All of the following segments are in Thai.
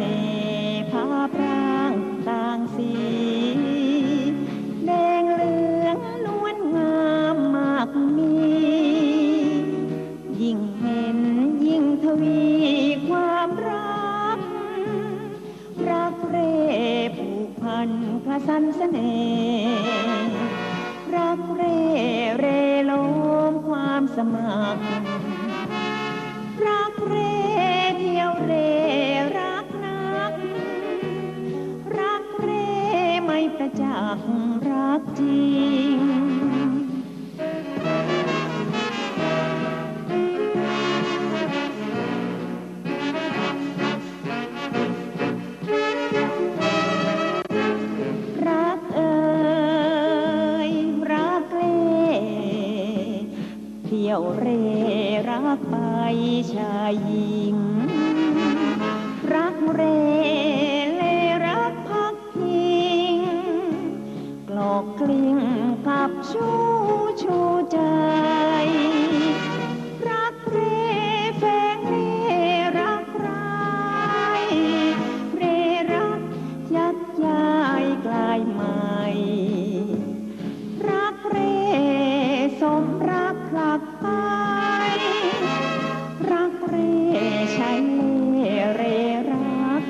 น่ห์พาพรางต่างสี แดงเหลืองนวลงามมากมี ยิ่งเห็นยิ่งทวีความรัก รักเร่ผูกพันพระสันเสน่ห์รักเร่เรโลมความสมัคร ประจักรักจริง รักเอ่ยรักเล่เที่ยวเรรักไปชายหญิง กผลักไป รักเร่ใช้เล่เรรัก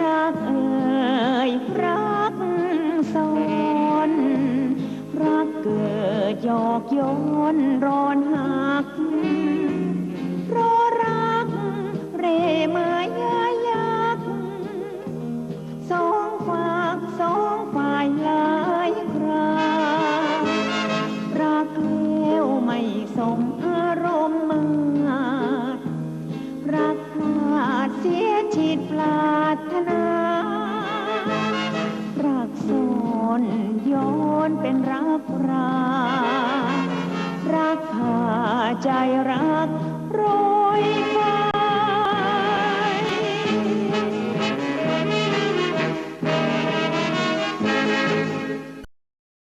รักเอ่ยรักซ้อนรักเกิดหยอกย้อนร้อนหัก ชีพปราถนารักซ้อนย้อนเป็นรักรา รักพาใจร้า